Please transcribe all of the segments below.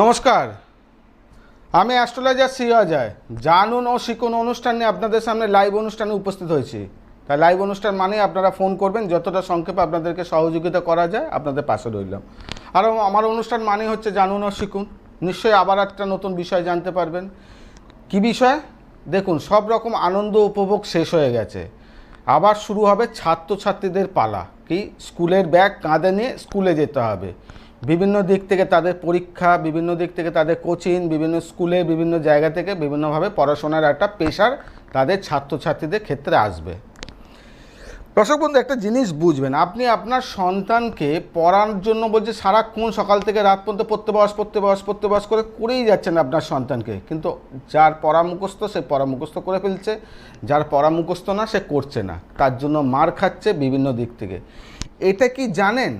নমস্কার। আমি অ্যাস্ট্রোলজার শ্রী অজয়। জানুন ও শিখুন অনুষ্ঠান আপনাদের সামনে লাইভ অনুষ্ঠানে উপস্থিত হয়েছি। তাই লাইভ অনুষ্ঠান মানে আপনারা ফোন করবেন, যতটা সংক্ষেপে আপনাদেরকে সহযোগিতা করা যায়, আপনাদের পাশে রইলাম। আর আমার অনুষ্ঠান মানে হচ্ছে জানুন ও শিখুন। নিশ্চয়ই আবার একটা নতুন বিষয় জানতে পারবেন। কি বিষয়? দেখুন, সব রকম আনন্দ উপভোগ শেষ হয়ে গেছে। আবার শুরু হবে ছাত্রছাত্রীদের পালা। কি? স্কুলের ব্যাগ কাঁধে নিয়ে স্কুলে যেতে হবে। বিভিন্ন দিক থেকে তাদের পরীক্ষা, বিভিন্ন দিক থেকে তাদের কোচিং বিভিন্ন স্কুলে, বিভিন্ন জায়গা থেকে বিভিন্নভাবে পড়াশোনার একটা পেশার তাদের ছাত্রছাত্রীদের ক্ষেত্রে আসবে। দর্শক বন্ধু, একটা জিনিস বুঝবেন, আপনি আপনার সন্তানকে পড়ার জন্য বলছে সারাক্ষণ সকাল থেকে রাত পর্যন্ত পড়তে বয়স পড়তে বয়স পড়তে বয়স করে করেই যাচ্ছেন আপনার সন্তানকে। কিন্তু যার পড়া মুখস্থ, সে পড়া মুখস্থ করে ফেলছে, যার পড়া মুখস্থ না, সে করছে না। তার জন্য মার খাচ্ছে বিভিন্ন দিক থেকে। এটা কি জানেন?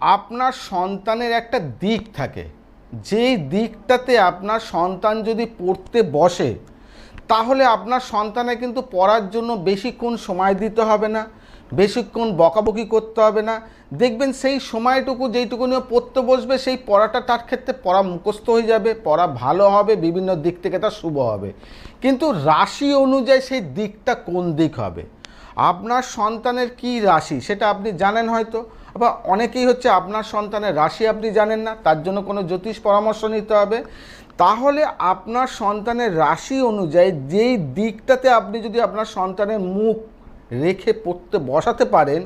আপনার সন্তানের একটা দিক থাকে। যেই দিকটাতে আপনার সন্তান যদি পড়তে বসে, তাহলে আপনার সন্তানে কিন্তু পড়ার জন্য বেশিক্ষণ সময় দিতে হবে না, বেশিক্ষণ বকাবকি করতে হবে না। দেখবেন সেই সময়টুকু যেইটুকু নিয়ে পড়তে বসবে, সেই পড়াটা তার ক্ষেত্রে পড়া মুখস্থ হয়ে যাবে, পড়া ভালো হবে, বিভিন্ন দিক থেকে তার শুভ হবে। কিন্তু রাশি অনুযায়ী সেই দিকটা কোন দিক হবে? আপনার সন্তানের কি রাশি, সেটা আপনি জানেন হয়তো। আবার অনেকেই হচ্ছে আপনার সন্তানের রাশি আপনি জানেন না, তার জন্য কোনো জ্যোতিষ পরামর্শ নিতে হবে। তাহলে আপনার সন্তানের রাশি অনুযায়ী যেই দিকটাতে আপনি যদি আপনার সন্তানের মুখ রেখে পড়তে, বসাতে পারেন,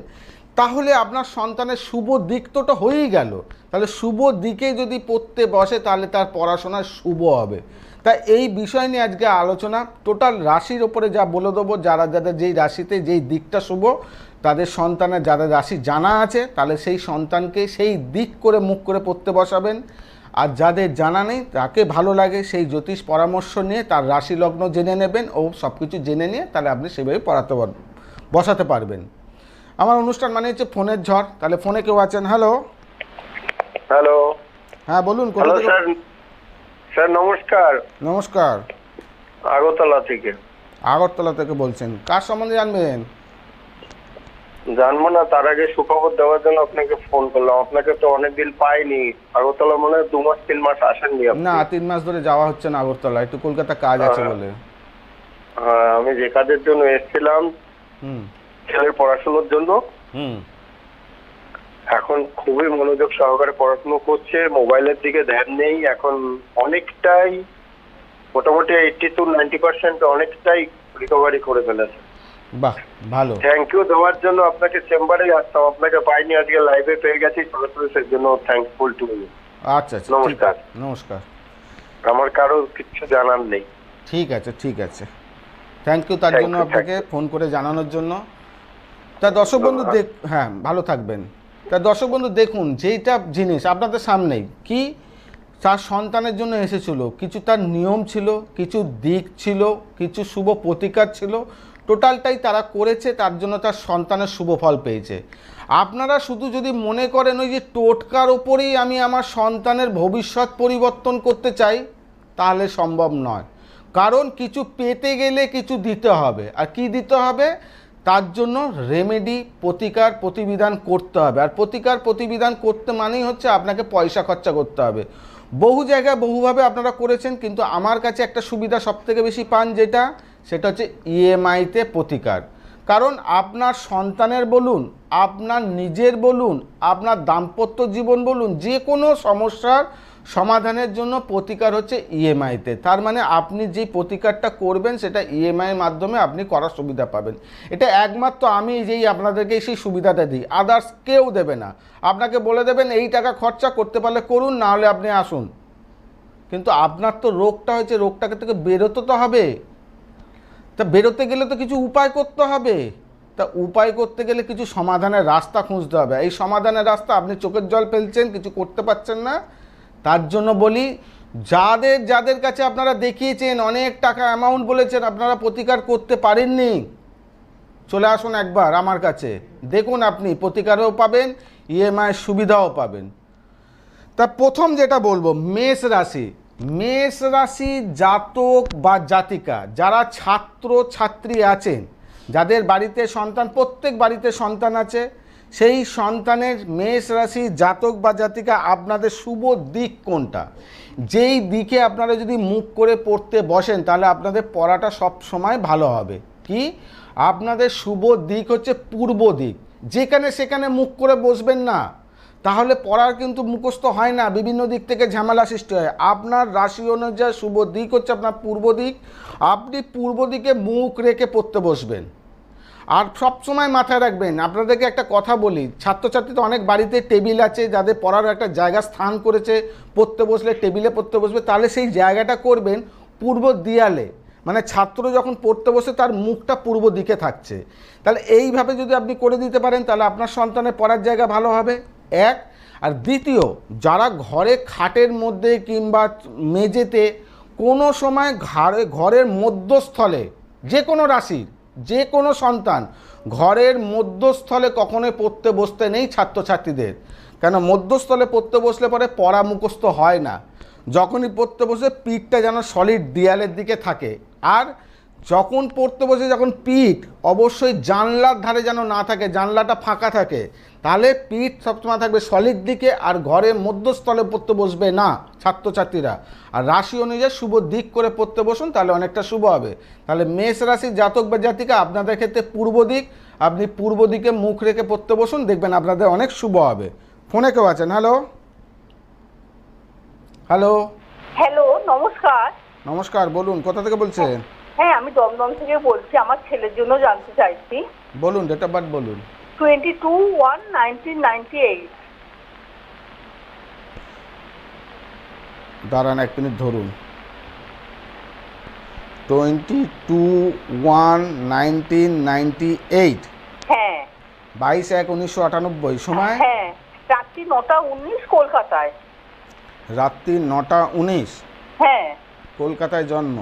তাহলে আপনার সন্তানের শুভ দিক তো তো হয়েই গেল। তাহলে শুভ দিকে যদি পড়তে বসে, তাহলে তার পড়াশোনা শুভ হবে। তা এই বিষয় নিয়ে আজকে আলোচনা, টোটাল রাশির ওপরে যা বলে দেবো, যারা, যাদের যেই রাশিতে যেই দিকটা শুভ তাদের সন্তানের যাদের রাশি জানা আছে তাহলে সেই সন্তানকে সেই দিক করে মুখ করে পড়তে বসাবেন। আর যাদের জানা নেই তাকে ভালো লাগে সেই জ্যোতিষ পরামর্শ নিয়ে তার রাশি লগ্ন জেনে নেবেন। ও সব কিছু জেনে নিয়ে তাহলে আপনি সেভাবে পড়াতে পারবেন বসাতে পারবেন। আমার অনুষ্ঠান মানে হচ্ছে ফোনের ঝড়। তাহলে ফোনে কেউ আছেন? হ্যালো হ্যালো হ্যাঁ বলুন হ্যালো স্যার। স্যার নমস্কার। নমস্কার। আগরতলা থেকে। আগরতলা থেকে বলছেন। কার সম্বন্ধে জানবেন? জানব না তার আগে সুখবর দেওয়ার জন্য আপনাকে ফোন করলাম। আপনাকে তো অনেকদিন পাইনি। আগরতলা মনে হয় দু মাস তিন মাস আসেননি না তিন মাস ধরে যাওয়া হচ্ছে না আগরতলা। একটু কলকাতা কাজ আছে হ্যাঁ। বলে। হ্যাঁ, আমি যে কাজের জন্য এসেছিলাম হুম। ছেলের পড়াশোনার জন্য। হুম। এখন খুবই মনোযোগ সহকারে পড়াশোনা করছে মোবাইলের দিকে ধ্যান নেই। এখন অনেকটাই মোটামুটি এইটটি টু নাইনটি পার্সেন্ট অনেকটাই রিকভারি করে ফেলেছে। বাহ ভালো। থ্যাংক ইউ দেওয়ার জন্য আপনাকে চেম্বারে আসতাম। আপনাকে পাইনি আজকে লাইভে পেয়ে গেছি সরাসরি সেই জন্য থ্যাঙ্কফুল টু ইউ আচ্ছা আচ্ছা নমস্কার। নমস্কার। আমার কারও কিছু জানার নেই। ঠিক আছে ঠিক আছে। থ্যাংক ইউ তার জন্য আপনাকে ফোন করে জানানোর জন্য। তা দর্শক বন্ধু দেখ হ্যাঁ ভালো থাকবেন। তা দর্শক বন্ধু দেখুন যেইটা জিনিস আপনাদের সামনেই কি? তার সন্তানের জন্য এসেছিল কিছু তার নিয়ম ছিল কিছু দিক ছিল কিছু শুভ প্রতিকার ছিল টোটালটাই তারা করেছে, তার জন্য তার সন্তানের শুভ ফল পেয়েছে। আপনারা শুধু যদি মনে করেন ওই যে টোটকার ওপরেই আমি আমার সন্তানের ভবিষ্যৎ পরিবর্তন করতে চাই, তাহলে সম্ভব নয়। কারণ কিছু পেতে গেলে কিছু দিতে হবে। আর কি দিতে হবে? তার জন্য রেমেডি প্রতিকার, প্রতিবিধান করতে হবে। আর প্রতিকার, প্রতিবিধান করতে মানেই হচ্ছে আপনাকে পয়সা খরচা করতে হবে। বহু জায়গায় বহুভাবে আপনারা করেছেন, কিন্তু আমার কাছে একটা সুবিধা সবথেকে বেশি পান যেটা সেটা হচ্ছে ইএমআইতে প্রতিকার। কারণ আপনার সন্তানের বলুন, আপনার নিজের বলুন, আপনার দাম্পত্য জীবন বলুন, যে কোনো সমস্যার সমাধানের জন্য প্রতিকার হচ্ছে ইএমআইতে তার মানে আপনি যে প্রতিকারটা করবেন, সেটা ইএমআইয়ের মাধ্যমে আপনি করার সুবিধা পাবেন। এটা একমাত্র আমি যেই আপনাদেরকে সেই সুবিধাটা দিই। আদার্স কেউ দেবে না। আপনাকে বলে দেবেন, এই টাকা খরচা করতে পারলে করুন না হলে আপনি আসুন। কিন্তু আপনার তো রোগটা হয়েছে, রোগটাকে থেকে বেরোতে তো হবে। তা বেরোতে গেলে তো কিছু উপায় করতে হবে। তা উপায় করতে গেলে কিছু সমাধানের রাস্তা খুঁজতে হবে। এই সমাধানের রাস্তা আপনি চোখের জল ফেলছেন, কিছু করতে পারছেন না। তার জন্য বলি, যাদের যাদের কাছে আপনারা দেখিয়েছেন, অনেক টাকা অ্যামাউন্ট বলেছেন, আপনারা প্রতিকার করতে পারেননি। চলে আসুন একবার আমার কাছে। দেখুন আপনি প্রতিকারও পাবেন ইএমআই সুবিধাও পাবেন। তা প্রথম যেটা বলব, মেষ রাশি। মেষ রাশি জাতক বা জাতিকা, যারা ছাত্র ছাত্রী আছেন, যাদের বাড়িতে সন্তান, প্রত্যেক বাড়িতে সন্তান আছে, সেই সন্তানের মেষ রাশি জাতক বা জাতিকা আপনাদের শুভ দিক কোনটা? যেই দিকে আপনারা যদি মুখ করে পড়তে বসেন, তাহলে আপনাদের পড়াটা সব সময় ভালো হবে। কি? আপনাদের শুভ দিক হচ্ছে পূর্ব দিক। যেখানে সেখানে মুখ করে বসবেন না। তাহলে পড়ার কিন্তু মুখস্থ হয় না, বিভিন্ন দিক থেকে ঝামেলা সৃষ্টি হয়। আপনার রাশি অনুযায়ী শুভ দিক হচ্ছে আপনার পূর্ব দিক। আপনি পূর্ব দিকে মুখ রেখে পড়তে বসবেন। আর সব সময় মাথায় রাখবেন, আপনাদেরকে একটা কথা বলি, ছাত্রছাত্রী তো অনেক বাড়িতে টেবিল আছে, যাদের পড়ার একটা জায়গা স্থান করেছে, পড়তে বসলে টেবিলে পড়তে বসবে, তাহলে সেই জায়গাটা করবেন পূর্ব দিয়ালে। মানে ছাত্র যখন পড়তে বসে, তার মুখটা পূর্ব দিকে থাকছে। তাহলে এইভাবে যদি আপনি করে দিতে পারেন, তাহলে আপনার সন্তানের পড়ার জায়গা ভালো হবে। এক। আর দ্বিতীয়, যারা ঘরে খাটের মধ্যে কিংবা মেঝেতে কোনো সময় ঘরে ঘরের মধ্যস্থলে, যে কোনো রাশির, যে কোনো সন্তান, ঘরের মধ্যস্থলে কখনোই পড়তে বসতে নেই ছাত্রছাত্রীদের। কেন? মধ্যস্থলে পড়তে বসলে পরে পড়া মুখস্থ হয় না। যখনই পড়তে বসে পিঠটা যেন সলিড দেয়ালের দিকে থাকে। আর যখন পড়তে বসে যখন পিঠ অবশ্যই জানলার ধারে যেন না থাকে জানলাটা ফাঁকা থাকে তাহলে পিঠ সবসময় থাকবে সলিড দিকে আর ঘরে মধ্যস্থলে পড়তে বসবে না ছাত্রছাত্রীরা। আর রাশি অনুযায়ী শুভ দিক করে পড়তে বসুন তাহলে অনেকটা শুভ হবে। তাহলে মেষ রাশির জাতক বা জাতিকা আপনাদের ক্ষেত্রে পূর্ব দিক আপনি পূর্ব দিকে মুখ রেখে পড়তে বসুন দেখবেন আপনাদের অনেক শুভ হবে। ফোনে কেউ আছেন? হ্যালো? হ্যালো? হ্যালো নমস্কার। নমস্কার বলুন কোথা থেকে বলছেন? হ্যাঁ আমি দমদম থেকে বলছি আমার ছেলের জন্য জানতে চাইছি। বলুন ডেট অফ বার্থ বলুন। Twenty two one nineteen ninety eight দাঁড়ান এক মিনিট ধরুন। Twenty two one nineteen ninety eight হ্যাঁ। বাইশ এক উনিশশো আটানব্বই সময়? হ্যাঁ রাত্রি নটা উনিশ কলকাতায়। রাত্রি নটা উনিশ? হ্যাঁ। কলকাতায় জন্ম?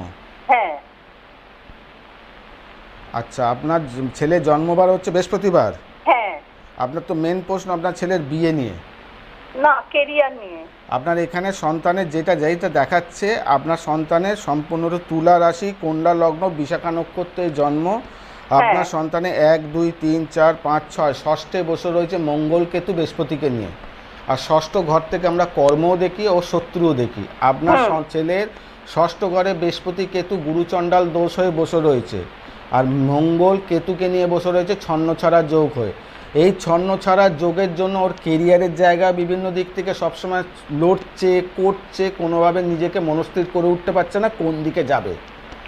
হ্যাঁ। আচ্ছা আপনার ছেলের জন্মবার হচ্ছে বৃহস্পতিবার? হ্যাঁ। আপনার তো মেন প্রশ্ন আপনার ছেলের বিয়ে নিয়ে। না কেরিয়ার নিয়ে। আপনার এখানে সন্তানের যেটা যেটা দেখাচ্ছে আপনার সন্তানের সম্পূর্ণরূপে তুলা রাশি কন্যা লগ্ন বিশাখা নক্ষত্রে জন্ম। আপনার হ্যাঁ। সন্তানে এক দুই তিন চার পাঁচ ছয় ষষ্ঠে বসে রয়েছে মঙ্গল কেতু বৃহস্পতিকে নিয়ে। আর ষষ্ঠ ঘর থেকে আমরা কর্মও দেখি ও শত্রুও দেখি। আপনার ছেলের ষষ্ঠ ঘরে বৃহস্পতি কেতু গুরুচণ্ডাল দোষ হয়ে বসে রয়েছে। আর মঙ্গল কেতুকে নিয়ে বসে রয়েছে ছন্ন ছাড়া যোগ হয়ে। এই ছন্ন ছাড়া যোগের জন্য ওর কেরিয়ারের জায়গা বিভিন্ন দিক থেকে সবসময় লড়ছে করছে কোনোভাবে নিজেকে মনস্থির করে উঠতে পারছে না কোন দিকে যাবে।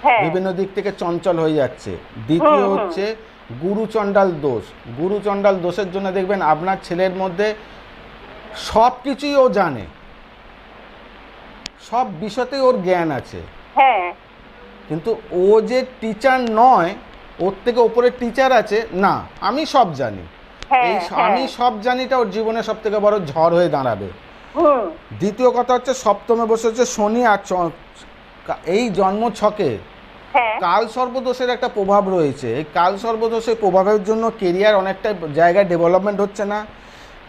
হ্যাঁ। বিভিন্ন দিক থেকে চঞ্চল হয়ে যাচ্ছে। দ্বিতীয়। হচ্ছে গুরুচণ্ডাল দোষ। গুরুচণ্ডাল দোষের জন্য দেখবেন আপনার ছেলের মধ্যে সব কিছুই ও জানে। সব বিষয়তেই ওর জ্ঞান আছে। হ্যাঁ। কিন্তু ও যে টিচার নয় ওর থেকে ওপরে টিচার আছে না আমি সব জানি। হ্যাঁ এই আমি সব জানিটা ওর জীবনে সব থেকে বড় ঝড় হয়ে দাঁড়াবে। দ্বিতীয় কথা হচ্ছে সপ্তমে বসে হচ্ছে শনি আর এই জন্ম ছকে হ্যাঁ। কাল সর্বদোষের একটা প্রভাব রয়েছে। এই কাল সর্বদোষের প্রভাবের জন্য কেরিয়ার অনেকটা জায়গায় ডেভেলপমেন্ট হচ্ছে না।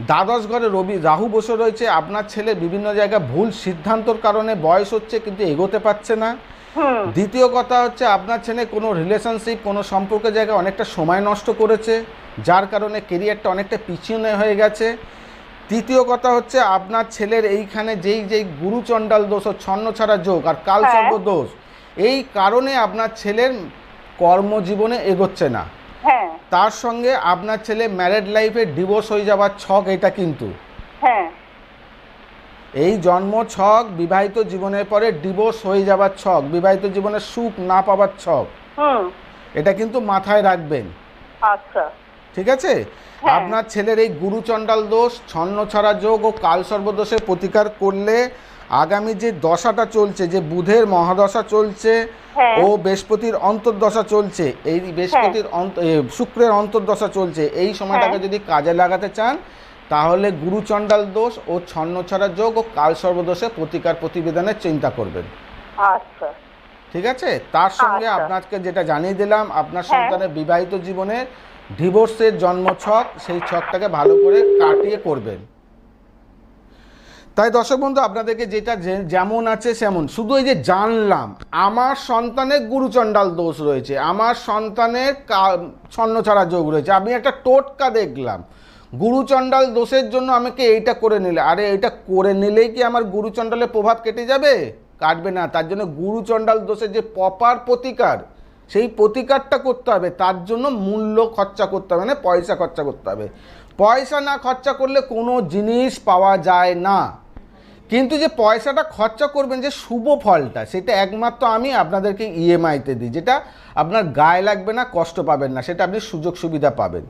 দ্বাদশ ঘরে রবি রাহু বসে রয়েছে। আপনার ছেলে বিভিন্ন জায়গায় ভুল সিদ্ধান্তর কারণে বয়স হচ্ছে কিন্তু এগোতে পারছে না। দ্বিতীয় কথা হচ্ছে আপনার ছেলে কোনো রিলেশনশিপ কোনো সম্পর্কের জায়গায় অনেকটা সময় নষ্ট করেছে যার কারণে কেরিয়ারটা অনেকটা পিছনে হয়ে গেছে। তৃতীয় কথা হচ্ছে আপনার ছেলের এইখানে যেই যেই গুরুচণ্ডাল দোষ ও ছন্ন ছাড়া যোগ আর কাল হ্যাঁ। দোষ এই কারণে আপনার ছেলের কর্মজীবনে এগোচ্ছে না। হ্যাঁ। তার সঙ্গে আপনার ছেলে ম্যারেড লাইফে ডিভোর্স হয়ে যাওয়ার ছক এটা কিন্তু। হ্যাঁ। এই জন্ম ছক বিবাহিত জীবনের পরে ডিভোর্স হয়ে যাওয়ার ছক বিবাহিত জীবনে সুখ না পাওয়ার ছক এটা কিন্তু মাথায় রাখবেন আচ্ছা ঠিক আছে হ্যাঁ। আপনার ছেলের এই গুরুচণ্ডাল দোষ ছন্ন ছড়া যোগ ও কাল সর্বদোষের প্রতিকার করলে আগামী যে দশাটা চলছে যে বুধের মহাদশা চলছে হ্যাঁ। ও বৃহস্পতির অন্তর্দশা চলছে এই বৃহস্পতির অন্ত শুক্রের অন্তর্দশা চলছে এই সময়টাকে হ্যাঁ। যদি কাজে লাগাতে চান তাহলে গুরুচণ্ডাল দোষ ও ছন্ন ছড়া যোগ ও কাল সর্বদোষে প্রতিকার প্রতিবেদনের চিন্তা করবেন। আচ্ছা। ঠিক আছে? তার সঙ্গে আচ্ছা। আপনাকে যেটা জানিয়ে দিলাম আপনার হ্যাঁ। সন্তানের বিবাহিত জীবনে ডিভোর্সের জন্ম ছক সেই ছকটাকে ভালো করে কাটিয়ে করবেন। তাই দর্শক বন্ধু আপনাদেরকে যেটা যেমন আছে সেমন। শুধু এই যে জানলাম আমার সন্তানের গুরুচণ্ডাল দোষ রয়েছে আমার সন্তানের ছন্নছাড়া যোগ রয়েছে। আমি একটা টোটকা দেখলাম। গুরুচণ্ডাল দোষের জন্য আমাকে এইটা করে নিলে। আরে এটা করে নিলেই কি আমার গুরুচণ্ডালের প্রভাব কেটে যাবে? কাটবে না, তার জন্য গুরুচণ্ডাল দোষের যে প্রপার প্রতিকার, সেই প্রতিকারটা করতে হবে। তার জন্য মূল্য খরচা করতে হবে মানে পয়সা খরচা করতে হবে। পয়সা না খরচা করলে কোনো জিনিস পাওয়া যায় না। কিন্তু যে পয়সাটা খরচা করবেন, যে শুভ ফলটা, সেটা একমাত্র আমি আপনাদেরকে ইএমআইতে দিই। যেটা আপনার গায়ে লাগবে না, কষ্ট পাবেন না, সেটা আপনি সুযোগ সুবিধা পাবেন।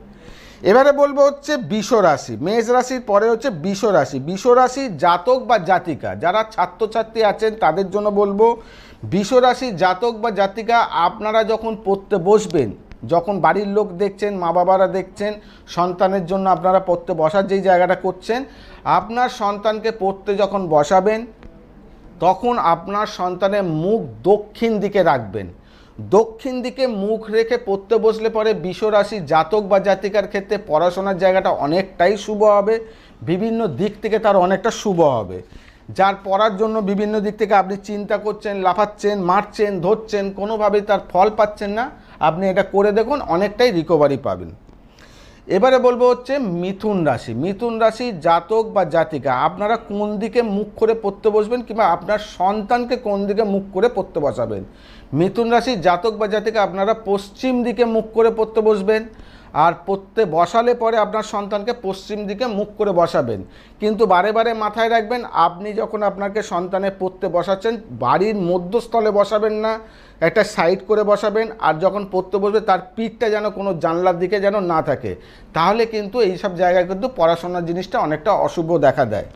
এবারে বলব হচ্ছে বিষ রাশি, মেষ রাশির পরে হচ্ছে বিষ রাশি বিষ রাশি জাতক বা জাতিকা, যারা ছাত্রছাত্রী আছেন তাদের জন্য বলব বিষ রাশি জাতক বা জাতিকা, আপনারা যখন পড়তে বসবেন, যখন বাড়ির লোক দেখছেন, মা বাবারা দেখছেন, সন্তানের জন্য আপনারা পড়তে বসার যেই জায়গাটা করছেন, আপনার সন্তানকে পড়তে যখন বসাবেন, তখন আপনার সন্তানের মুখ দক্ষিণ দিকে রাখবেন। দক্ষিণ দিকে মুখ রেখে পড়তে বসলে পরে বিশ্বরাশি জাতক বা জাতিকার ক্ষেত্রে পড়াশোনার জায়গাটা অনেকটাই শুভ হবে। বিভিন্ন দিক থেকে তার অনেকটা শুভ হবে। যার পড়ার জন্য বিভিন্ন দিক থেকে আপনি চিন্তা করছেন, লাফাচ্ছেন, মারছেন, ধরছেন, কোনোভাবেই তার ফল পাচ্ছেন না। আপনি এটা করে দেখুন, অনেকটাই রিকভারি পাবেন। এবারে বলব হচ্ছে মিথুন রাশি। মিথুন রাশি জাতক বা জাতিকা, আপনারা কোন দিকে মুখ করে পড়তে বসবেন কিংবা আপনার সন্তানকে কোন দিকে মুখ করে পড়তে বসাবেন? মিথুন রাশির জাতক বা জাতিকে আপনারা পশ্চিম দিকে মুখ করে পড়তে বসবেন আর পড়তে বসালে পরে আপনার সন্তানকে পশ্চিম দিকে মুখ করে বসাবেন। কিন্তু বারে বারে মাথায় রাখবেন, আপনি যখন আপনাকে সন্তানে পড়তে বসাচ্ছেন, বাড়ির মধ্যস্থলে বসাবেন না, একটা সাইড করে বসাবেন আর যখন পড়তে বসবে তার পিঠটা যেন কোনো জানলার দিকে যেন না থাকে। তাহলে কিন্তু এইসব জায়গায় কিন্তু পড়াশোনার জিনিসটা অনেকটা অশুভ দেখা দেয়।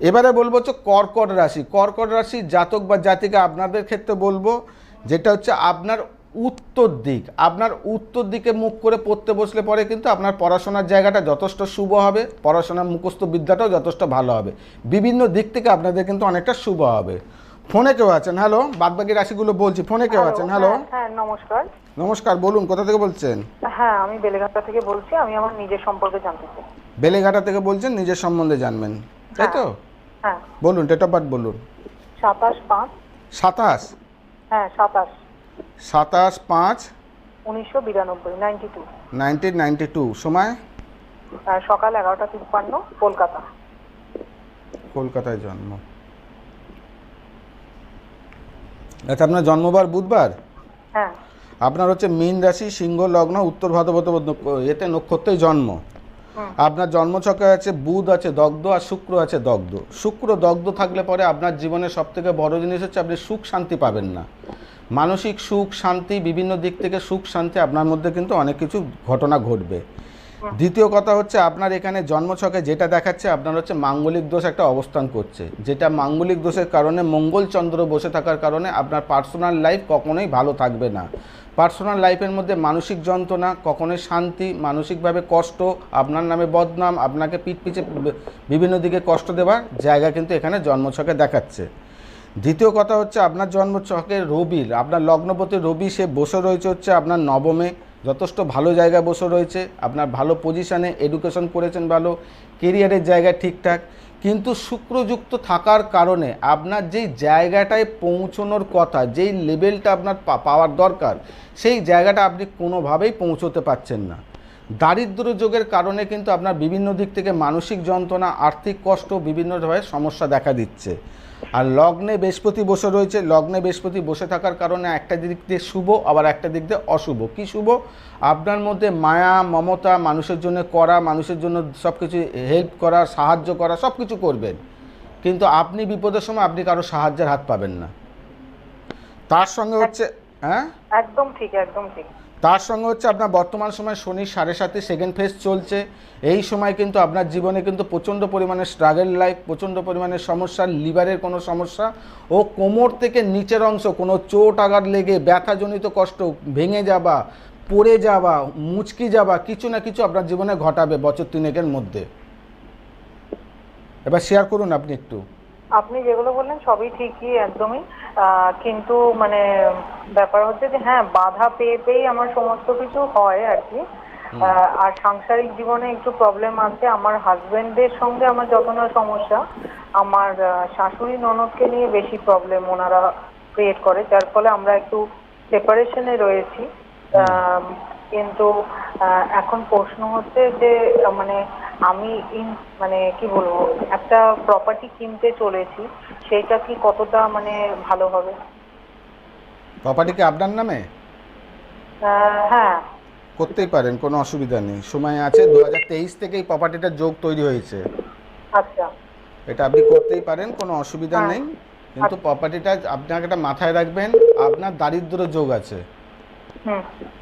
এবারে বলব হচ্ছে কর্কট রাশি। কর্কট রাশি জাতক বা জাতিকা আপনাদের ক্ষেত্রে বলব যেটা হচ্ছে আপনার উত্তর দিক। আপনার উত্তর দিকে মুখ করে পড়তে বসলে পরে কিন্তু আপনার পড়াশোনার জায়গাটা যথেষ্ট শুভ হবে পড়াশোনার মুখস্থ বিদ্যাটাও যথেষ্ট ভালো হবে। বিভিন্ন দিক থেকে আপনাদের কিন্তু অনেকটা শুভ হবে। ফোনে কেউ আছেন? হ্যালো বাদবাকি রাশিগুলো বলছি। ফোনে কেউ আছেন? হ্যালো হ্যাঁ, নমস্কার। নমস্কার বলুন কোথা থেকে বলছেন? হ্যাঁ আমি বেলেঘাটা থেকে বলছি আমি আমার নিজের সম্পর্কে জানতে চাই। বেলেঘাটা থেকে বলছেন নিজের সম্বন্ধে জানবেন। তাই তো? হ্যাঁ। বলুন ডেট অফ বার্থ বলুন। সাতাশ পাঁচ। সাতাশ? হ্যাঁ সাতাশ। সাতাশ পাঁচ? উনিশশো বিরানব্বই ninety two nineteen ninety two সময় সকাল এগারোটা তিপ্পান্ন কলকাতা। কলকাতায় জন্ম। আচ্ছা আপনার জন্মবার বুধবার? হ্যাঁ। আপনার হচ্ছে মীন রাশি সিংহ লগ্ন উত্তর ভাদ্রপদ এতে নক্ষত্রেই জন্ম। আপনার জন্মছকে আছে বুধ আছে দগ্ধ আর শুক্র আছে দগ্ধ। শুক্র দগ্ধ থাকলে পরে আপনার জীবনে সব থেকে বড় জিনিস হচ্ছে আপনি সুখ শান্তি পাবেন না। মানসিক সুখ শান্তি বিভিন্ন দিক থেকে সুখ শান্তি আপনার মধ্যে কিন্তু অনেক কিছু ঘটনা ঘটবে। দ্বিতীয় কথা হচ্ছে আপনার এখানে জন্মছকে যেটা দেখাচ্ছে আপনার হচ্ছে মাঙ্গলিক দোষ একটা অবস্থান করছে। যেটা মাঙ্গলিক দোষের কারণে মঙ্গল চন্দ্র বসে থাকার কারণে আপনার পার্সোনাল লাইফ কখনোই ভালো থাকবে না। পার্সোনাল লাইফের মধ্যে মানসিক যন্ত্রণা, কখনোই শান্তি, মানসিকভাবে কষ্ট, আপনার নামে বদনাম, আপনাকে পিঠ পিছে বিভিন্ন দিকে কষ্ট দেওয়ার জায়গা কিন্তু এখানে জন্মছকে দেখাচ্ছে। দ্বিতীয় কথা হচ্ছে আপনার জন্মছকে রবির, আপনার লগ্নপতি রবি, সে বসে রয়েছে হচ্ছে আপনার নবমে, যথেষ্ট ভালো জায়গায় বসে রয়েছে, আপনার ভালো পজিশানে এডুকেশন করেছেন ভালো কেরিয়ারের জায়গায় ঠিকঠাক কিন্তু শুক্রযুক্ত থাকার কারণে আপনার যেই জায়গাটায় পৌঁছনোর কথা, যেই লেভেলটা আপনার পাওয়ার দরকার, সেই জায়গাটা আপনি কোনোভাবেই পৌঁছতে পারছেন না। দারিদ্র যোগের কারণে কিন্তু আপনার বিভিন্ন দিক থেকে মানসিক যন্ত্রণা, আর্থিক কষ্ট বিভিন্নভাবে সমস্যা দেখা দিচ্ছে। আর লগ্নে বৃহস্পতি বসে রয়েছে, লগ্নে বৃহস্পতি বসে থাকার কারণে একটা দিক দিয়ে শুভ, আবার একটা দিক দিয়ে অশুভ। কী শুভ? আপনার মধ্যে মায়া, মমতা, মানুষের জন্য করা, মানুষের জন্য সব কিছু হেল্প করা, সাহায্য করা সব কিছু করবেন। কিন্তু আপনি বিপদের সময় আপনি কারও সাহায্যের হাত পাবেন না। তার সঙ্গে হচ্ছে হ্যাঁ? একদম ঠিক একদম ঠিক। তার সঙ্গে হচ্ছে আপনার বর্তমান সময় শনি সাড়ে সাতে সেকেন্ড ফেজ চলছে। এই সময় কিন্তু আপনার জীবনে কিন্তু প্রচণ্ড পরিমাণে স্ট্রাগল লাইফ প্রচণ্ড পরিমাণে সমস্যা লিভারের কোনো সমস্যা ও কোমর থেকে নিচের অংশ, কোনো চোট আঘাত লেগে ব্যথাজনিত কষ্ট, ভেঙে যাওয়া, পড়ে যাওয়া, মুচকি যাওয়া, কিছু না কিছু আপনার জীবনে ঘটাবে বছর তিনেকের মধ্যে। এবার শেয়ার করুন আপনি একটু। আপনি যেগুলো বললেন সবই ঠিকই একদমই। কিন্তু মানে ব্যাপার হচ্ছে যে হ্যাঁ বাধা পেয়ে পেয়েই আমার সমস্ত কিছু হয় আর কি আর সাংসারিক জীবনে একটু প্রবলেম আছে। আমার হাজবেন্ডের সঙ্গে আমার যত না সমস্যা আমার শাশুড়ি ননদকে নিয়ে বেশি প্রবলেম ওনারা ক্রিয়েট করে। যার ফলে আমরা একটু সেপারেশনে রয়েছি। কিন্তু এখন প্রশ্ন হচ্ছে যে মানে আমি ইন- মানে কি বলব একটা প্রপার্টি কিনতে চলেছি সেইটা কি কতটা মানে ভালো হবে? প্রপার্টি কি আপনার নামে? হ্যাঁ। করতেই পারেন কোনো অসুবিধা নেই। সময় আছে দু হাজার তেইশ থেকে এই প্রপার্টিটার যোগ তৈরি হয়েছে। আচ্ছা। এটা আপনি করতেই পারেন কোনো অসুবিধা হ্যাঁ। নেই। কিন্তু প্রপার্টিটা আপনাকে একটা মাথায় রাখবেন আপনার দারিদ্র যোগ আছে।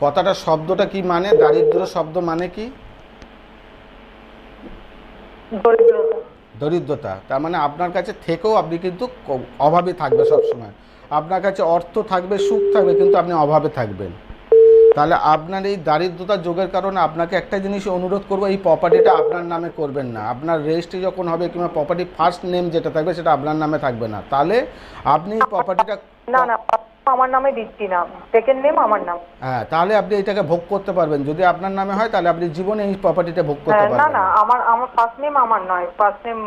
কথাটা শব্দটা কি মানে? দারিদ্র শব্দ মানে কি? দরিদ্রতা। তার মানে আপনার কাছে থেকেও আপনি কিন্তু অভাবে থাকবে সব সময় আপনার কাছে অর্থ থাকবে সুখ থাকবে কিন্তু আপনি অভাবে থাকবেন। তাহলে আপনার এই দারিদ্রতা যোগের কারণে আপনাকে একটা জিনিস অনুরোধ করব এই প্রপার্টিটা আপনার নামে করবেন না। আপনার রেজিস্ট্রি যখন হবে কিংবা প্রপার্টি ফার্স্ট নেম যেটা থাকবে সেটা আপনার নামে থাকবে না। তাহলে আপনি এই প্রপার্টিটা না না আমার নামে দিচ্ছি না। সেকেন্ড নেম আমার নাম। হ্যাঁ তাহলে আপনি এটাকে ভোগ করতে পারবেন। যদি আপনার নামে হয় তাহলে আপনি জীবনে এই প্রপার্টিটা ভোগ করতে হ্যাঁ, না না আমার আমার ফার্স্ট নেম আমার নয়। ফার্স্ট নেম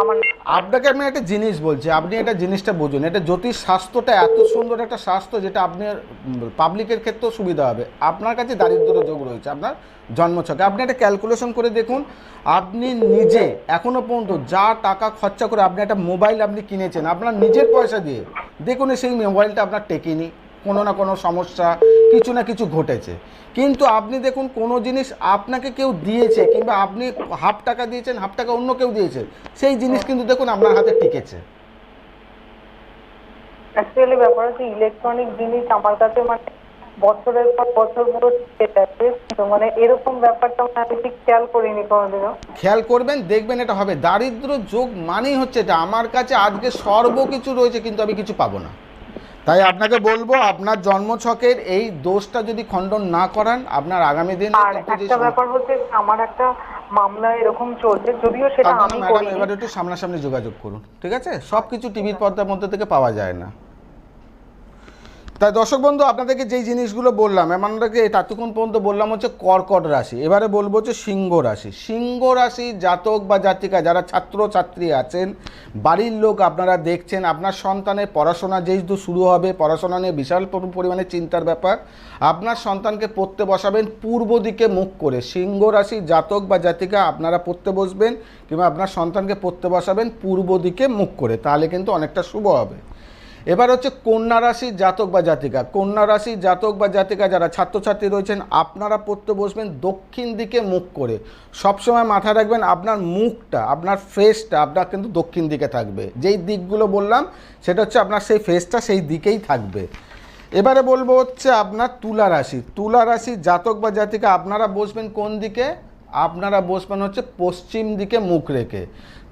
আমার আপনাকে আমি একটা জিনিস বলছি আপনি এটা জিনিসটা বুঝুন। এটা জ্যোতিষ স্বাস্থ্যটা এত সুন্দর একটা স্বাস্থ্য যেটা আপনার পাবলিকের ক্ষেত্রেও সুবিধা হবে। আপনার কাছে দারিদ্র যোগ রয়েছে। আপনার জন্মছকে। আপনি একটা ক্যালকুলেশন করে দেখুন, আপনি নিজে, এখনও পর্যন্ত যা টাকা খরচা করে আপনি একটা মোবাইল আপনি কিনেছেন, আপনার নিজের পয়সা দিয়ে, দেখুন সেই মোবাইলটা আপনার টেকেনি, কোনো না কোনো সমস্যা, কিছু না কিছু ঘটেছে। কিন্তু আপনি দেখুন, কোনো জিনিস আপনাকে কেউ দিয়েছে, কিংবা আপনি হাফ টাকা দিয়েছেন হাফ টাকা অন্য কেউ দিয়েছে, সেই জিনিস কিন্তু দেখুন আপনার হাতে টিকেছে। অ্যাকচুয়ালি ব্যাপার হচ্ছে ইলেকট্রনিক জিনিস আমার কাছে মানে বছরের পর বছর পুরো যাচ্ছে। তো মানে এরকম ব্যাপারটা মানে আমি ঠিক খেয়াল করিনি কোনোদিনও। খেয়াল করবেন দেখবেন এটা হবে। দারিদ্র যোগ মানেই হচ্ছে এটা। আমার কাছে আজকে সর্বকিছু রয়েছে কিন্তু আমি কিছু পাবো না। তাই আপনাকে বলব আপনার জন্মছকের এই দোষটা যদি খণ্ডন না করান আপনার আগামী দিন আর একটা ব্যাপার হচ্ছে আমার একটা মামলা এরকম চলছে যদিও সেটা আমি করিনি। এবার একটু সামনাসামনি যোগাযোগ করুন ঠিক আছে? সব কিছু টিভির পর্দার মধ্যে থেকে পাওয়া যায় না। তাই দর্শক বন্ধু, আপনাদেরকে যেই জিনিসগুলো বললাম আপনাদেরকে এতক্ষণ পর্যন্ত বললাম হচ্ছে কর্কট রাশি। এবারে বলব হচ্ছে সিংহ রাশি। সিংহ রাশি জাতক বা জাতিকা, যারা ছাত্র, ছাত্রী আছেন, বাড়ির লোক আপনারা দেখছেন, আপনার সন্তানের পড়াশোনা যেহেতু শুরু হবে, পড়াশোনা নিয়ে বিশাল পরিমাণে চিন্তার ব্যাপার। আপনার সন্তানকে পড়তে বসাবেন, পূর্ব দিকে মুখ করে। সিংহ রাশি জাতক বা জাতিকা আপনারা পড়তে বসবেন, কিংবা আপনার সন্তানকে পড়তে বসাবেন, পূর্ব দিকে মুখ করে। তাহলে কিন্তু অনেকটা শুভ হবে। এবার হচ্ছে কন্যা রাশি জাতক বা জাতিকা। কন্যা রাশি জাতক বা জাতিকা যারা ছাত্রছাত্রী রয়েছেন, আপনারা পড়তে বসবেন দক্ষিণ দিকে মুখ করে। সবসময় মাথায় রাখবেন আপনার মুখটা, আপনার ফেসটা আপনার কিন্তু দক্ষিণ দিকে থাকবে। যেই দিকগুলো বললাম, সেটা হচ্ছে আপনার সেই ফেসটা সেই দিকেই থাকবে। এবারে বলব হচ্ছে আপনার তুলা রাশি। তুলা রাশি জাতক বা জাতিকা, আপনারা বসবেন কোন দিকে? আপনারা বসবেন হচ্ছে পশ্চিম দিকে মুখ রেখে।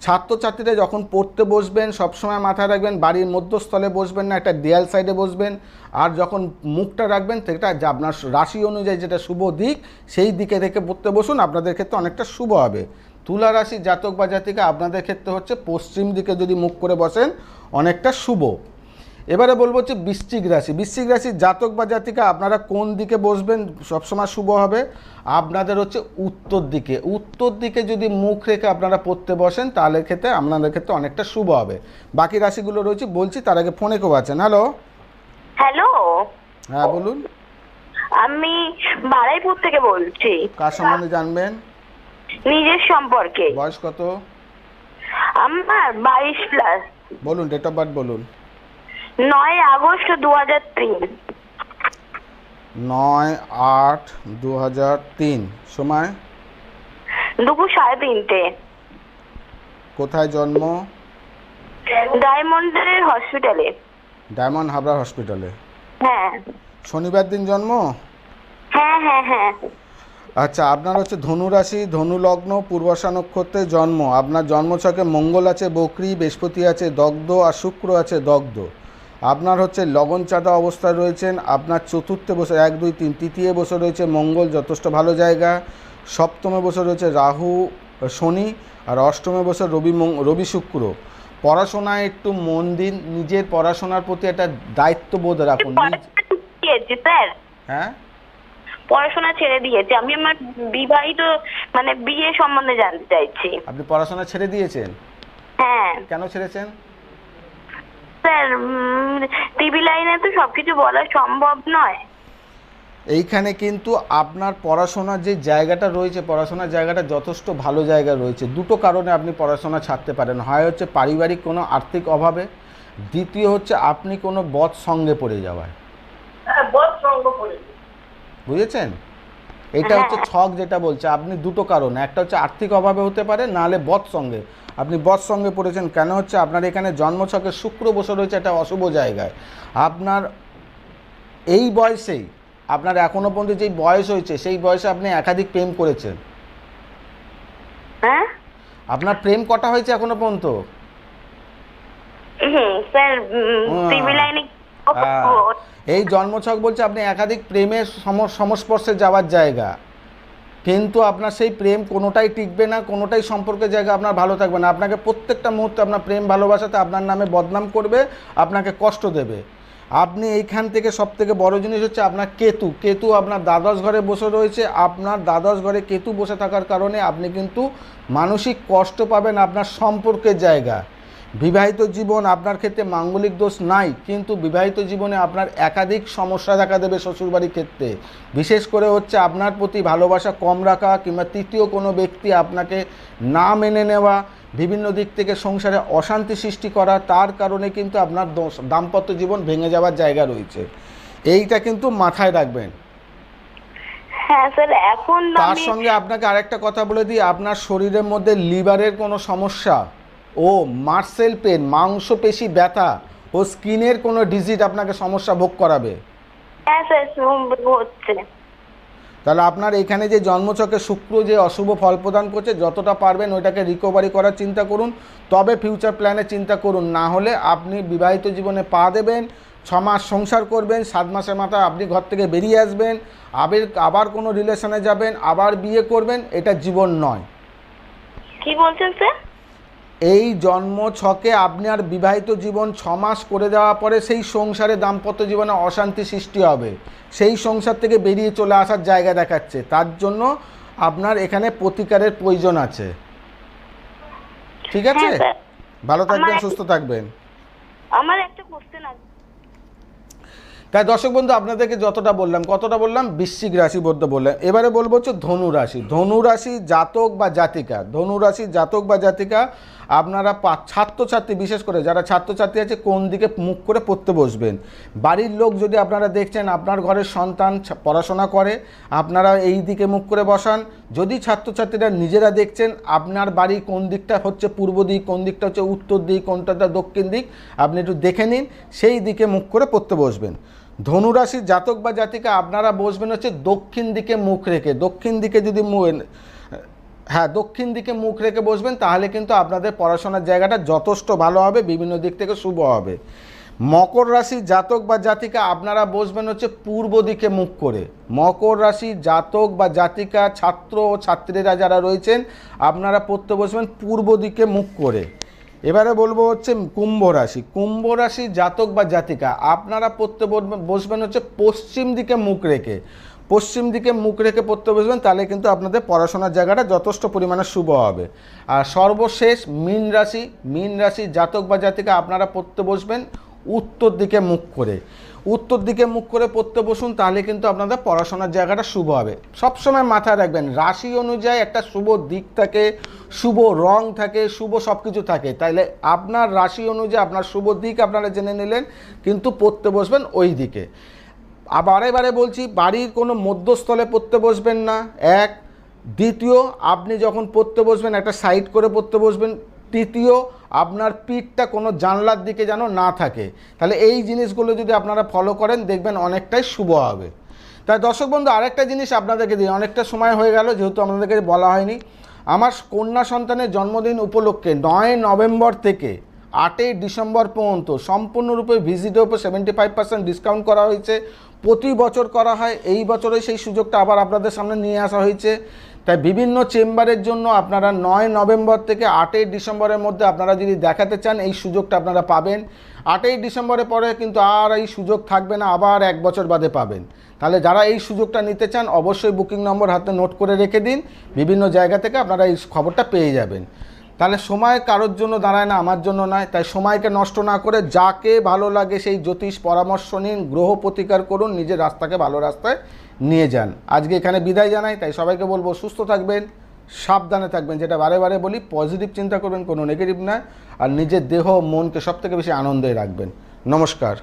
ছাত্রছাত্রীরা যখন পড়তে বসবেন, সবসময় মাথায় রাখবেন, বাড়ির মধ্যস্থলে বসবেন না, একটা দেয়াল সাইডে বসবেন। আর যখন মুখটা রাখবেন, সেটা যে আপনার রাশি অনুযায়ী যেটা শুভ দিক, সেই দিকে রেখে পড়তে বসুন, আপনাদের ক্ষেত্রে অনেকটা শুভ হবে। তুলা রাশি জাতক বা জাতিকা, আপনাদের ক্ষেত্রে হচ্ছে পশ্চিম দিকে যদি মুখ করে বসেন, অনেকটা শুভ। এবারে বলব হচ্ছে বৃশ্চিক রাশি। বৃশ্চিক রাশির জাতক বা জাতিকা আপনারা কোন দিকে বসবেন? সবসময় শুভ হবে। আপনাদের হচ্ছে উত্তর দিকে। উত্তর দিকে যদি মুখ রেখে আপনারা পড়তে বসেন তাহলে ক্ষেত্রে আপনাদের ক্ষেত্রে অনেকটা শুভ হবে। বাকি রাশিগুলো রয়েছে বলছি তার আগে ফোনে কেউ আছেন? হ্যালো হ্যালো হ্যাঁ বলুন। আমি বারাইপুর থেকে বলছি। কার সম্বন্ধে জানবেন? নিজের সম্পর্কে। বয়স কত? আমার বাইশ প্লাস বলুন ডেট অফ বার্থ বলুন। নয় আগস্ট দু হাজার তিন। নয় আট দু হাজার তিন। সময়? দুপুর সাড়ে তিনটে। কোথায় জন্ম? ডায়মন্ডের হসপিটালে। ডায়মন্ড হাবড়া হসপিটালে। হ্যাঁ। শনিবার দিন জন্ম? হ্যাঁ হ্যাঁ হ্যাঁ। আচ্ছা আপনার হচ্ছে ধনু রাশি ধনু লগ্ন পূর্বাশা নক্ষত্রে জন্ম। আপনার জন্মছকে মঙ্গল আছে বকরি বৃহস্পতি আছে দগ্ধ আর শুক্র আছে দগ্ধ। আপনার হচ্ছে লগন চাঁদা অবস্থায় রয়েছেন আপনার চতুর্থে বসে এক দুই তিন তৃতীয় বসে রয়েছে মঙ্গল যথেষ্ট ভালো জায়গা। সপ্তমে বসে রয়েছে রাহু শনি আর অষ্টমে বসে রবি রবি শুক্র। পড়াশোনায় একটু মন দিন নিজের পড়াশোনার প্রতি একটা দায়িত্ববোধ রাখুন। স্যার। হ্যাঁ? পড়াশোনা ছেড়ে দিয়েছি। আমি আমার বিবাহিত মানে বিয়ে সম্বন্ধে জানতে চাইছি। আপনি পড়াশোনা ছেড়ে দিয়েছেন? হ্যাঁ। কেন ছেড়েছেন? স্যার টিভি লাইনে তো সব কিছু বলা সম্ভব নয়। এইখানে কিন্তু আপনার পড়াশোনার যে জায়গাটা রয়েছে পড়াশোনার জায়গাটা যথেষ্ট ভালো জায়গা রয়েছে। দুটো কারণে আপনি পড়াশোনা ছাড়তে পারেন। হয় হচ্ছে পারিবারিক কোনো আর্থিক অভাবে দ্বিতীয় হচ্ছে আপনি কোনো বদ সঙ্গে পড়ে যাওয়ায়। হ্যাঁ বুঝেছেন? এটা হচ্ছে ছক যেটা বলছে আপনি দুটো কারণ। একটা হচ্ছে আর্থিক অভাবে হতে পারে নাহলে বৎ সঙ্গে। আপনি বৎ সঙ্গে পড়েছেন কেন হচ্ছে আপনার এখানে জন্মছকে শুক্র বসে রয়েছে একটা অশুভ জায়গায়। আপনার এই বয়সেই আপনার এখনও পর্যন্ত যেই বয়স হয়েছে সেই বয়সে আপনি একাধিক প্রেম করেছেন। হ্যাঁ? আপনার প্রেম কটা হয়েছে এখনও পর্যন্ত? স্যার এই জন্মছক বলছে আপনি একাধিক প্রেমের সংস্পর্শে যাওয়ার জায়গা। কিন্তু আপনার সেই প্রেম কোনোটাই টিকবে না, কোনোটাই সম্পর্কের জায়গা আপনার ভালো থাকবে না। আপনাকে প্রত্যেকটা মুহূর্তে আপনার প্রেম ভালোবাসাতে আপনার নামে বদনাম করবে, আপনাকে কষ্ট দেবে। আপনি এইখান থেকে সব থেকে বড় জিনিস হচ্ছে আপনার কেতু। কেতু আপনার দ্বাদশ ঘরে বসে রয়েছে। আপনার দ্বাদশ ঘরে কেতু বসে থাকার কারণে আপনি কিন্তু মানসিক কষ্ট পাবেন আপনার সম্পর্কের জায়গা। বিবাহিত জীবন আপনার ক্ষেত্রে মাঙ্গলিক দোষ নাই কিন্তু বিবাহিত জীবনে আপনার একাধিক সমস্যা দেখা দেবে শ্বশুরবাড়ির ক্ষেত্রে। বিশেষ করে হচ্ছে আপনার প্রতি ভালোবাসা কম রাখা কিংবা তৃতীয় কোনো ব্যক্তি আপনাকে না মেনে নেওয়া বিভিন্ন দিক থেকে সংসারে অশান্তি সৃষ্টি করা তার কারণে কিন্তু আপনার দোষ- দাম্পত্য জীবন ভেঙে যাওয়ার জায়গা রয়েছে। এইটা কিন্তু মাথায় রাখবেন। হ্যাঁ তার সঙ্গে আপনাকে আরেকটা কথা বলে দিই আপনার শরীরের মধ্যে লিভারের কোনো সমস্যা? ও মার্সেল পেন মাংসপেশি ব্যথা ও স্কিনের কোনো ডিজিট আপনাকে সমস্যা ভোগ করাবে? হ্যাঁ তাহলে আপনার এখানে যে জন্মচকে শুক্র যে অশুভ ফল প্রদান করছে যতটা পারবেন ওইটাকে রিকভারি করার চিন্তা করুন। তবে ফিউচার প্ল্যানে চিন্তা করুন না হলে আপনি বিবাহিত জীবনে পা দেবেন ছ মাস সংসার করবেন সাত মাসের মাথায় আপনি ঘর থেকে বেরিয়ে আসবেন আবার আবার কোনো রিলেশনে যাবেন আবার বিয়ে করবেন এটা জীবন নয়। কি বলছেন স্যার? এই জন্ম ছকে আপনি আর বিবাহিত জীবন ছ মাস করে দেওয়া পরে সেই সংসারে দাম্পত্য জীবনে অশান্তি সৃষ্টি হবে। সেই সংসার থেকে বেরিয়ে চলে আসার জায়গা দেখাচ্ছে। তার জন্য আপনার এখানে প্রতিকারের প্রয়োজন আছে। ঠিক আছে? হ্যাঁ, ভালো থাকবেন সুস্থ থাকবেন। আমার একটা কোশ্চেন আছে। তাই দর্শক বন্ধু আপনাদেরকে যতটা বললাম কতটা বললাম? বৃশ্চিক রাশি বলতে বললাম। এবারে বলব হচ্ছে ধনু রাশি। ধনু রাশি জাতক বা জাতিকা। ধনু রাশি জাতক বা জাতিকা আপনারা ছাত্রছাত্রী, বিশেষ করে যারা ছাত্রছাত্রী আছে, কোন দিকে মুখ করে পড়তে বসবেন? বাড়ির লোক যদি আপনারা দেখছেন, আপনার ঘরের সন্তান পড়াশোনা করে, আপনারা এই দিকে মুখ করে বসান। যদি ছাত্রছাত্রীরা নিজেরা দেখছেন, আপনার বাড়ি কোন দিকটা হচ্ছে পূর্ব দিক, কোন দিকটা হচ্ছে উত্তর দিক, কোনটা দক্ষিণ দিক, আপনি একটু দেখে নিন, সেই দিকে মুখ করে পড়তে বসবেন। ধনুরাশির জাতক বা জাতিকা, আপনারা বসবেন হচ্ছে দক্ষিণ দিকে মুখ রেখে। দক্ষিণ দিকে যদি হ্যাঁ দক্ষিণ দিকে মুখ রেখে বসবেন, তাহলে কিন্তু আপনাদের পড়াশোনার জায়গাটা যথেষ্ট ভালো হবে, বিভিন্ন দিক থেকে শুভ হবে। মকর রাশি জাতক বা জাতিকা, আপনারা বসবেন হচ্ছে পূর্ব দিকে মুখ করে। মকর রাশি জাতক বা জাতিকা, ছাত্র ও ছাত্রীরা যারা রয়েছেন, আপনারা পড়তে বসবেন পূর্ব দিকে মুখ করে। এবারে বলব হচ্ছে কুম্ভ রাশি। কুম্ভ রাশি জাতক বা জাতিকা, আপনারা পড়তে বসবেন- হচ্ছে পশ্চিম দিকে মুখ রেখে। পশ্চিম দিকে মুখ রেখে পড়তে বসবেন তাহলে কিন্তু আপনাদের পড়াশোনার জায়গাটা যথেষ্ট পরিমাণে শুভ হবে। আর সর্বশেষ মীন রাশি মীন রাশি জাতক বা জাতিকা আপনারা পড়তে বসবেন উত্তর দিকে মুখ করে। উত্তর দিকে মুখ করে পড়তে বসুন, তাহলে কিন্তু আপনাদের পড়াশোনার জায়গাটা শুভ হবে। সবসময় মাথায় রাখবেন, রাশি অনুযায়ী একটা শুভ দিক থাকে, শুভ রং থাকে, শুভ সব কিছু থাকে। তাইলে আপনার রাশি অনুযায়ী আপনার শুভ দিক আপনারা জেনে নিলেন, কিন্তু পড়তে বসবেন ওই দিকে। আবার বারে বলছি, বাড়ির কোনো মধ্যস্থলে পড়তে বসবেন না। এক, দ্বিতীয়, আপনি যখন পড়তে বসবেন, একটা সাইড করে পড়তে বসবেন। তৃতীয়, আপনার পিঠটা কোনো জানলার দিকে যেন না থাকে। তাহলে এই জিনিসগুলো যদি আপনারা ফলো করেন, দেখবেন অনেকটাই শুভ হবে। তাই দর্শক বন্ধু, আরেকটা জিনিস আপনাদেরকে দিই। অনেকটা সময় হয়ে গেল, যেহেতু আপনাদেরকে বলা হয়নি। আমার কন্যা সন্তানের জন্মদিন উপলক্ষে নয় নভেম্বর থেকে আটই ডিসেম্বর পর্যন্ত সম্পূর্ণরূপে ভিজিটের উপর সেভেন্টি ফাইভ পার্সেন্ট ডিসকাউন্ট করা হয়েছে। প্রতি বছর করা হয়। এই বছরে সেই সুযোগটা আবার আপনাদের সামনে নিয়ে আসা হয়েছে। তাই বিভিন্ন চেম্বারের জন্য আপনারা নয় নভেম্বর থেকে আটই ডিসেম্বরের মধ্যে আপনারা যদি দেখাতে চান, এই সুযোগটা আপনারা পাবেন। আটই ডিসেম্বরের পরে কিন্তু আর এই সুযোগ থাকবে না, আবার এক বছর বাদে পাবেন। তাহলে যারা এই সুযোগটা নিতে চান, অবশ্যই বুকিং নম্বর হাতে নোট করে রেখে দিন। বিভিন্ন জায়গা থেকে আপনারা এই খবরটা পেয়ে যাবেন। তাহলে সময় কারোর জন্য দাঁড়ায় না, আমার জন্য নয়। তাই সময়কে নষ্ট না করে যাকে ভালো লাগে সেই জ্যোতিষ পরামর্শ নিন, গ্রহ প্রতিকার করুন, নিজের রাস্তাকে ভালো রাস্তায় নিয়ে যান। আজকে এখানে বিদায় জানাই, তাই সবাইকে বলব সুস্থ থাকবেন, সাবধানে থাকবেন। যেটা বারে বারে বলি পজিটিভ চিন্তা করবেন, কোনো নেগেটিভ নয়। আর নিজের দেহ মনকে সব থেকে বেশি আনন্দে রাখবেন। নমস্কার।